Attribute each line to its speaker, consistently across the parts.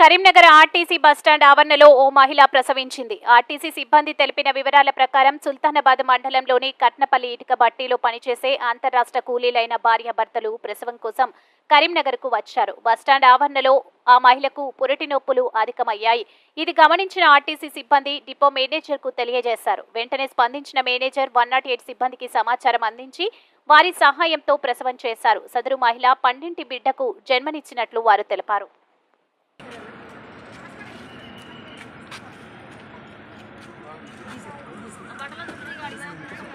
Speaker 1: Karimnagar RTC bus stand ఆవరణలో ఓ మహిళ ప్రసవించింది. RTC సిబ్బంది తెలిపిన వివరాల ప్రకారం సుల్తానాబాద్ మండలంలోని కట్నపల్లి ఇటుక బట్టీలో పనిచేసే అంతరాష్ట్ర కూలీలైన భార్యాభర్తలు ప్రసవం కోసం కరీంనగర్కు వచ్చారు. బస్టాండ్ ఆవరణలో ఆ మహిళకు పురటి నొప్పులు అధికమయ్యాయి. ఇది గమనించిన ఆర్టీసీ సిబ్బంది డిపో మేనేజర్కు తెలియజేశారు. వెంటనే స్పందించిన మేనేజర్ వన్ నాట్ ఎయిట్ సిబ్బందికి సమాచారం అందించి వారి సహాయంతో ప్రసవం చేశారు. సదరు మహిళ పండింటి బిడ్డకు జన్మనిచ్చినట్లు వారు తెలిపారు.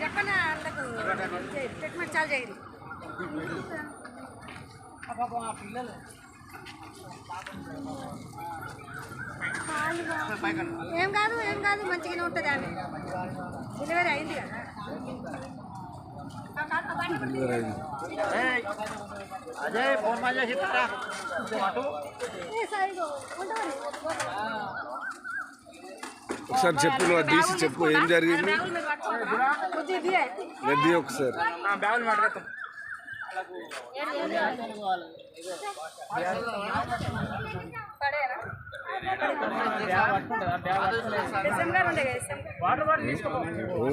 Speaker 2: చెప్పనా వాళ్ళకు ట్రీట్మెంట్ చాలు చేయరు ఏం కాదు ఏం కాదు మంచిగానే ఉంటుంది ఆమె. డెలివరీ అయింది కదా.
Speaker 3: అజయ్ ఫోన్ మా చేసి ఇస్తారా?
Speaker 2: ఏ సైగో ఉండవని
Speaker 4: ఒకసారి చెప్పు నువ్వు అది తీసి చెప్పు ఏం జరిగింది
Speaker 2: కొద్దిగా దిగే
Speaker 4: రెడ్డి ఒకసారి
Speaker 2: ఎస్ఎం గారు ఉండే ఎస్ఎం
Speaker 4: ఓ.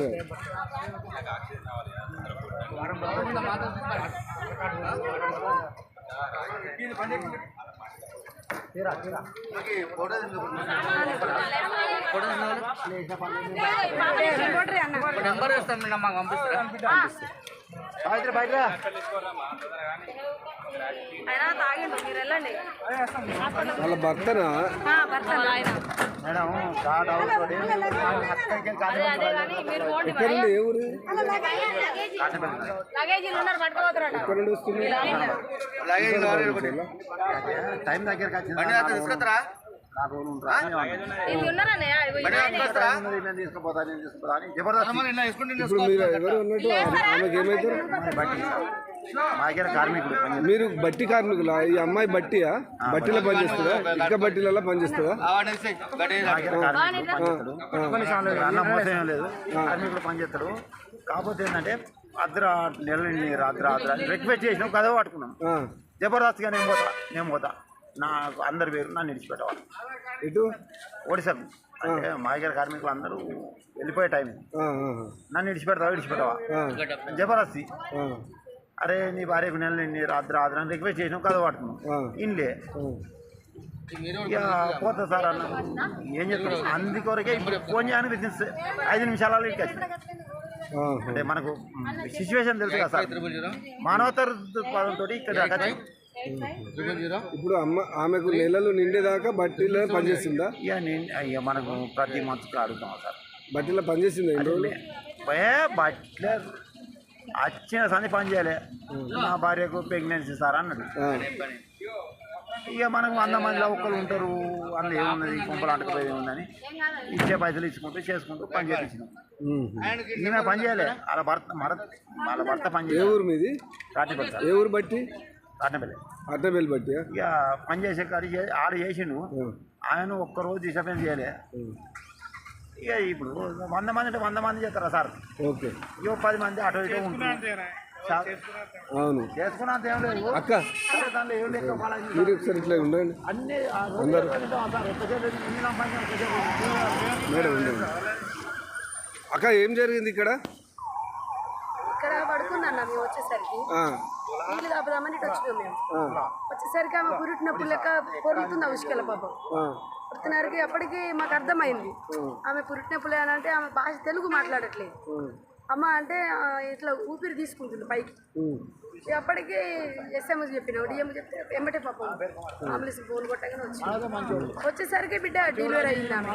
Speaker 3: నెంబర్ ఇస్తాం మేడం మాకు పంపిస్తారా బయట
Speaker 2: వెళ్ళండి
Speaker 4: వాళ్ళ భర్తనా
Speaker 2: భర్త ఆయన
Speaker 3: మేడం కార్డ్ అవుతుంది
Speaker 4: ఎక్కడ నుండి ఏ ఊరు.
Speaker 3: టైం తీసుకొస్తారా? తీసుకుపోతా నేను తీసుకుపోతా అని జబర్దస్త్.
Speaker 4: ఇప్పుడు మీరు
Speaker 3: బట్టి
Speaker 4: కార్మికులా? ఈ అమ్మాయి బట్టియా? బట్టీలో పనిచేస్తుందా? ఇక్క బట్టీలలో పనిచేస్తుందా?
Speaker 3: కార్మికుడు పనిచేస్తాడు కాకపోతే ఏంటంటే అర్ధరా నెల రాత్రి రాత్రి రిక్వెస్ట్ చేసినాం కథ పట్టుకున్నాం.
Speaker 4: ఆ.
Speaker 3: జబర్దస్త్గా నేను పోతా నేను పోతా. నాకు అందరి పేరు నన్ను విడిచిపెట్టవాలి.
Speaker 4: ఎటు
Speaker 3: ఒడిశా. అంటే మా దగ్గర కార్మికులు అందరూ వెళ్ళిపోయే టైం నన్ను విడిచిపెడతావా విడిచిపెట్టవా? జబర్దస్తి. అరే నీ భార్యకు నెల నిండి రాత్రి రాత్రి అని రిక్వెస్ట్ చేసినాం కథ ఇన్లే. ఇక పోతా సార్ అన్న ఏం చెప్తాను అందుకొరకే ఇప్పుడు ఫోన్ విత్ ఇన్ ఐదు నిమిషాలలో ఇక్కడికి. అంటే మనకు సిచ్యువేషన్ తెలుసు కదా సార్ మానవతర దృక్పథంతో ఇక్కడ.
Speaker 4: ఇప్పుడు అమ్మ ఆమెకు నెలలు నిండేదాకా బట్టీలో పనిచేస్తుందా?
Speaker 3: ఇక నేను ఇక మనకు ప్రతి మంత్కి అడుగుతాం సార్
Speaker 4: బట్టీలో పనిచేసిందా
Speaker 3: బట్లే వచ్చిన సంది పని చేయలే నా భార్యకు ప్రెగ్నెన్సీ సార్ అన్నాడు ఇక మనకు వంద మందిలో ఒక్కరు ఉంటారు అందులో ఏమున్నది కుంపలు అంటకపోయేది ఉందని ఇచ్చే పైసలు ఇచ్చుకుంటూ చేసుకుంటూ పని చేయించినాం. ఈమె పని చేయలే వాళ్ళ భర్త మర వాళ్ళ భర్త పని
Speaker 4: ఏ
Speaker 3: చేయలేదు
Speaker 4: ఊరు మీది
Speaker 3: రాటిపల్లి
Speaker 4: ఏ ఊరు బట్టి
Speaker 3: రాటిపల్లి
Speaker 4: అట్టబెల్లి బట్టియా
Speaker 3: ఇక పని చేసే కాడి ఆడ చేసిండు ఆయన ఒక్కరోజు డిస్టర్బెన్స్ చేయలే. ఇక ఇప్పుడు వంద మంది అంటే వంద మంది చేస్తారా సార్?
Speaker 4: ఓకే.
Speaker 3: ఇక పది మంది అటు ఇటు ఉంటుంది
Speaker 4: అవును.
Speaker 3: చేసుకున్నంత ఏం లేదు.
Speaker 4: అక్క
Speaker 3: దాంట్లో ఏం లేక వాళ్ళకి
Speaker 4: మీరు ఒకసారి ఇట్లా ఉండండి.
Speaker 3: అన్ని
Speaker 4: అందరూ. మేడం అక్క ఏం జరిగింది ఇక్కడ?
Speaker 2: ఇక్కడ పడుకున్నాను మేము వచ్చేసరికి.
Speaker 4: ఆ,
Speaker 2: నీళ్ళు తాపుదామని ఇటు వచ్చినాం మేము.
Speaker 4: ఆ,
Speaker 2: వచ్చేసరికి ఆమె పురిటినప్పుడు లెక్క పొరుగుతుంది ఆ ఉసుకెళ్ళ పాపం.
Speaker 4: ఆ,
Speaker 2: పుట్టినారికి అప్పటికి మాకు అర్థమైంది. ఆమె పురిటినప్పుడు అని అంటే ఆమె భాష తెలుగు మాట్లాడట్లేదు. అమ్మ అంటే ఇట్లా ఊపిరి తీసుకుంటుంది పైకి. అప్పటికి ఎస్ఎంఎస్ చెప్పిన డిఎం చెప్తే ఎమ్మటే పాపం అంబులెన్స్ ఫోన్ కొట్టగానే వచ్చింది. వచ్చేసరికి బిడ్డ డెలివరీ అయింది ఆమె.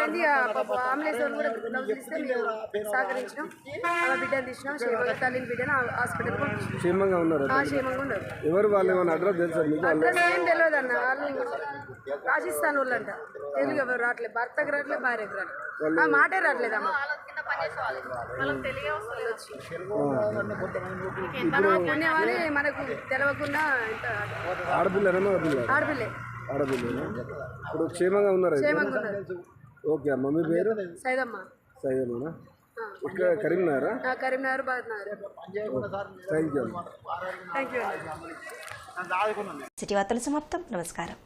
Speaker 2: ఆ, అయింది. ఆ పాప అంబులెన్స్ వాళ్ళు కూడా గ్లౌజ్ ఇస్తే మేము సహకరించినాం. ఆమె బిడ్డను తీసినాం. క్షేమంగా తల్లిని బిడ్డను హాస్పిటల్
Speaker 4: క్షేమంగా ఉన్నారు
Speaker 2: ఆ, క్షేమంగా ఉన్నారు.
Speaker 4: ఎవరు వాళ్ళు ఏమైనా అడ్రస్ తెలుసా మీకు వాళ్ళు?
Speaker 2: అడ్రస్ ఏం తెలియదు అన్న. వాళ్ళు రాజస్థాన్ వాళ్ళంట. తెలుగు ఎవరు రావట్లేదు. భర్తకు రావట్లేదు భార్యకు రావట్లేదు. ఆ మాటే రావట్లేదు అమ్మ. మనం పుణ్యమని మనకు తెలవకుండా ఆడపిల్లే.
Speaker 4: ఆడపిల్లనా ఇప్పుడు క్షేమంగా ఉన్నారు అయితే?
Speaker 2: క్షేమంగా ఉన్నారు.
Speaker 4: ఓకే అమ్మ మీ పేరు?
Speaker 2: సైదమ్మ.
Speaker 4: సైదమ్మనా? ఇక్కడ కరీంనగరా?
Speaker 2: కరీంనగర్
Speaker 4: థ్యాంక్ యూ
Speaker 5: సిటీ వార్తలు సమాప్తం. నమస్కారం.